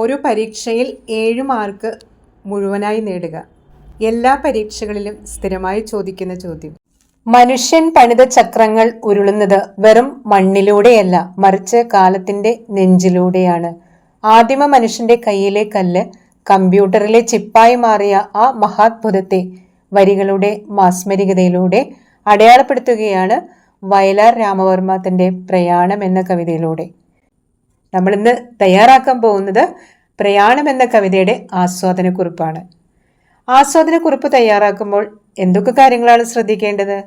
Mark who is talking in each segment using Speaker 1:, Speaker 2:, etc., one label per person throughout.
Speaker 1: ഒരു പരീക്ഷയിൽ ഏഴ് മാർക്ക് മുഴുവനായി നേടുക. എല്ലാ പരീക്ഷകളിലും സ്ഥിരമായി ചോദിക്കുന്ന ചോദ്യം. മനുഷ്യൻ പണിത ചക്രങ്ങൾ ഉരുളുന്നത് വെറും മണ്ണിലൂടെയല്ല മറിച്ച് കാലത്തിന്റെ നെഞ്ചിലൂടെയാണ്. ആദിമ മനുഷ്യന്റെ കയ്യിലെ കല്ല് കമ്പ്യൂട്ടറിലെ ചിപ്പായി മാറിയ ആ മഹാത്ഭുതത്തെ വരികളുടെ മാസ്മരികതയിലൂടെ അടയാളപ്പെടുത്തുകയാണ് വയലാർ രാമവർമ്മ പ്രയാണം എന്ന കവിതയിലൂടെ. നമ്മളിന്ന് തയ്യാറാക്കാൻ പോകുന്നത് പ്രയാണം എന്ന കവിതയുടെ ആസ്വാദനക്കുറിപ്പാണ്. ആസ്വാദനക്കുറിപ്പ് തയ്യാറാക്കുമ്പോൾ എന്തൊക്കെ കാര്യങ്ങളാണ് ശ്രദ്ധിക്കേണ്ടത്?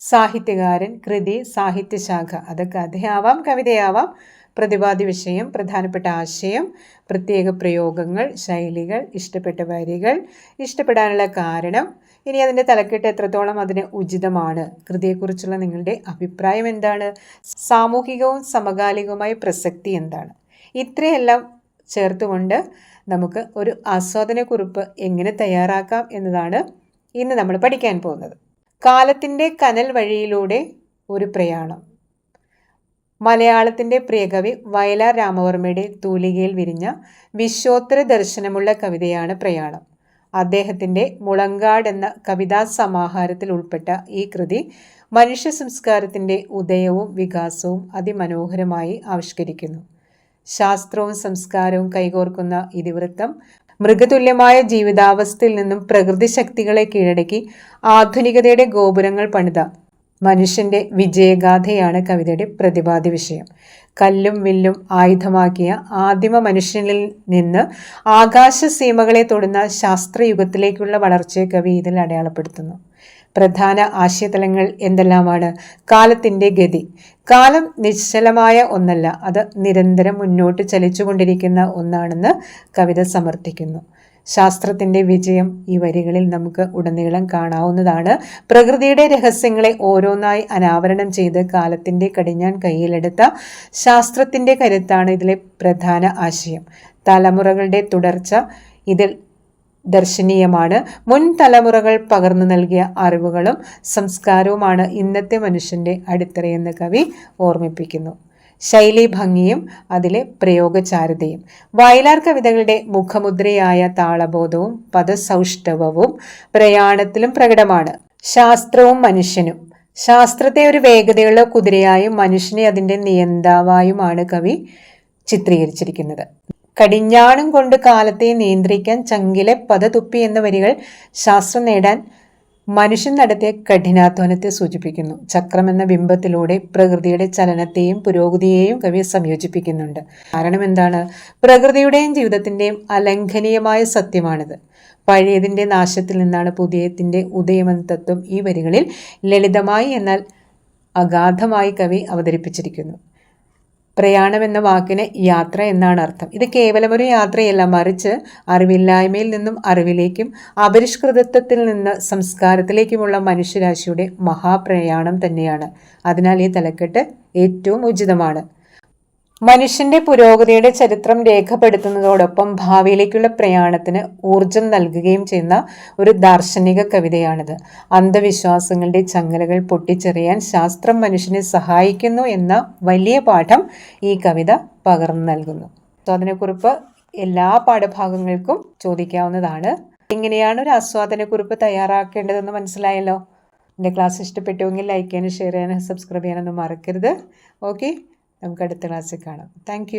Speaker 1: സാഹിത്യകാരൻ കൃതി സാഹിത്യശാഖ അത് കഥയാവാം കവിതയാവാം. പ്രതിപാദ്യ വിഷയം പ്രധാനപ്പെട്ട ആശയം പ്രത്യേക പ്രയോഗങ്ങൾ ശൈലികൾ ഇഷ്ടപ്പെട്ട വരികൾ ഇഷ്ടപ്പെടാനുള്ള കാരണം ഇനി അതിന്റെ തലക്കെട്ട് എത്രത്തോളം അതിന് ഉചിതമാണ്? കൃതിയെക്കുറിച്ചുള്ള നിങ്ങളുടെ അഭിപ്രായം എന്താണ്? സാമൂഹികവും സമകാലികവുമായ പ്രസക്തി എന്താണ്? ഇത്രയെല്ലാം ചേർത്തുകൊണ്ട് നമുക്ക് ഒരു ആസ്വാദനക്കുറിപ്പ് എങ്ങനെ തയ്യാറാക്കാം എന്നതാണ് ഇന്ന് നമ്മൾ പഠിക്കാൻ പോകുന്നത്. കാലത്തിന്റെ കനൽ വഴിയിലൂടെ ഒരു പ്രയാണം. മലയാളത്തിന്റെ പ്രിയകവി വയലാർ രാമവർമ്മയുടെ തൂലികയിൽ വിരിഞ്ഞ വിശ്വോത്തര ദർശനമുള്ള കവിതയാണ് പ്രയാണം. അദ്ദേഹത്തിന്റെ മുളങ്കാട് എന്ന കവിതാ സമാഹാരത്തിൽ ഉൾപ്പെട്ട ഈ കൃതി മനുഷ്യ സംസ്കാരത്തിന്റെ ഉദയവും വികാസവും അതിമനോഹരമായി ആവിഷ്കരിക്കുന്നു. ശാസ്ത്രവും സംസ്കാരവും കൈകോർക്കുന്ന ഇതിവൃത്തം മൃഗതുല്യമായ ജീവിതാവസ്ഥയിൽ നിന്നും പ്രകൃതി ശക്തികളെ കീഴടക്കി ആധുനികതയുടെ ഗോപുരങ്ങൾ പണിത മനുഷ്യന്റെ വിജയഗാഥയാണ് കവിതയുടെ പ്രതിപാദ്യ വിഷയം. കല്ലും വില്ലും ആയുധമാക്കിയ ആദിമ മനുഷ്യനിൽ നിന്ന് ആകാശ സീമകളെ തൊടുന്ന ശാസ്ത്രയുഗത്തിലേക്കുള്ള വളർച്ചയെ കവി ഇതിൽ അടയാളപ്പെടുത്തുന്നു. പ്രധാന ആശയതലങ്ങൾ എന്തെല്ലാമാണ്? കാലത്തിന്റെ ഗതി. കാലം നിശ്ചലമായ ഒന്നല്ല അത് നിരന്തരം മുന്നോട്ട് ചലിച്ചുകൊണ്ടിരിക്കുന്ന ഒന്നാണെന്ന് കവിത സമർത്ഥിക്കുന്നു. ശാസ്ത്രത്തിന്റെ വിജയം ഈ വരികളിൽ നമുക്ക് ഉടനീളം കാണാവുന്നതാണ്. പ്രകൃതിയുടെ രഹസ്യങ്ങളെ ഓരോന്നായി അനാവരണം ചെയ്ത് കാലത്തിന്റെ കടിഞ്ഞാൻ കയ്യിലെടുത്ത ശാസ്ത്രത്തിന്റെ കരുത്താണ് ഇതിലെ പ്രധാന ആശയം. തലമുറകളുടെ തുടർച്ച ഇതിൽ ദർശനീയമാണ്. മുൻ തലമുറകൾ പകർന്നു നൽകിയ അറിവുകളും സംസ്കാരവുമാണ് ഇന്നത്തെ മനുഷ്യന്റെ അടിത്തറയെന്ന് കവി ഓർമ്മിപ്പിക്കുന്നു. ശൈലി ഭംഗിയും അതിലെ പ്രയോഗചാരുതയും. വയലാർ കവിതകളുടെ മുഖമുദ്രയായ താളബോധവും പദസൗഷ്ഠവവും പ്രയാണത്തിലും പ്രകടമാണ്. ശാസ്ത്രവും മനുഷ്യനും. ശാസ്ത്രത്തെ ഒരു വേഗതയുള്ള കുതിരയായും മനുഷ്യനെ അതിന്റെ നിയന്താവായുമാണ് കവി ചിത്രീകരിച്ചിരിക്കുന്നത്. കടിഞ്ഞാണും കൊണ്ട് കാലത്തെ നിയന്ത്രിക്കാൻ ചങ്കിലെ പദതുപ്പി എന്ന വരികൾ ശാസ്ത്രം നേടാൻ മനുഷ്യൻ നടത്തിയ കഠിനാധ്വാനത്തെ സൂചിപ്പിക്കുന്നു. ചക്രം എന്ന ബിംബത്തിലൂടെ പ്രകൃതിയുടെ ചലനത്തെയും പുരോഗതിയെയും കവി സംയോജിപ്പിക്കുന്നുണ്ട്. കാരണം എന്താണ്? പ്രകൃതിയുടെയും ജീവിതത്തിന്റെയും അലംഘനീയമായ സത്യമാണിത്. പഴയതിന്റെ നാശത്തിൽ നിന്നാണ് പുതിയത്തിന്റെ ഉദയമെന്ന തത്വം ഈ വരികളിൽ ലളിതമായി എന്നാൽ അഗാധമായി കവി അവതരിപ്പിച്ചിരിക്കുന്നു. പ്രയാണം എന്ന വാക്കിന് യാത്ര എന്നാണ് അർത്ഥം. ഇത് കേവലം ഒരു യാത്രയല്ല മറിച്ച് അറിവില്ലായ്മയിൽ നിന്നും അറിവിലേക്കും അപരിഷ്കൃതത്വത്തിൽ നിന്ന് സംസ്കാരത്തിലേക്കുമുള്ള മനുഷ്യരാശിയുടെ മഹാപ്രയാണം തന്നെയാണ്. അതിനാൽ ഈ തലക്കെട്ട് ഏറ്റവും ഉചിതമാണ്. മനുഷ്യന്റെ പുരോഗതിയുടെ ചരിത്രം രേഖപ്പെടുത്തുന്നതോടൊപ്പം ഭാവിയിലേക്കുള്ള പ്രയാണത്തിന് ഊർജം നൽകുകയും ചെയ്യുന്ന ഒരു ദാർശനിക കവിതയാണിത്. അന്ധവിശ്വാസങ്ങളുടെ ചങ്ങലകൾ പൊട്ടിച്ചെറിയാൻ ശാസ്ത്രം മനുഷ്യനെ സഹായിക്കുന്നു എന്ന വലിയ പാഠം ഈ കവിത പകർന്നു നൽകുന്നു. ആസ്വാദനക്കുറിപ്പ് എല്ലാ പാഠഭാഗങ്ങൾക്കും ചോദിക്കാവുന്നതാണ്. എങ്ങനെയാണ് ഒരു ആസ്വാദനക്കുറിപ്പ് തയ്യാറാക്കേണ്ടതെന്ന് മനസ്സിലായല്ലോ? എന്റെ ക്ലാസ് ഇഷ്ടപ്പെട്ടുവെങ്കിൽ ലൈക്ക് ചെയ്യാനും ഷെയർ ചെയ്യാനും സബ്സ്ക്രൈബ് ചെയ്യാനൊന്നും മറക്കരുത്. ഓക്കെ. നമുക്ക് അടുത്ത ക്ലാസ്സിൽ കാണാം. താങ്ക്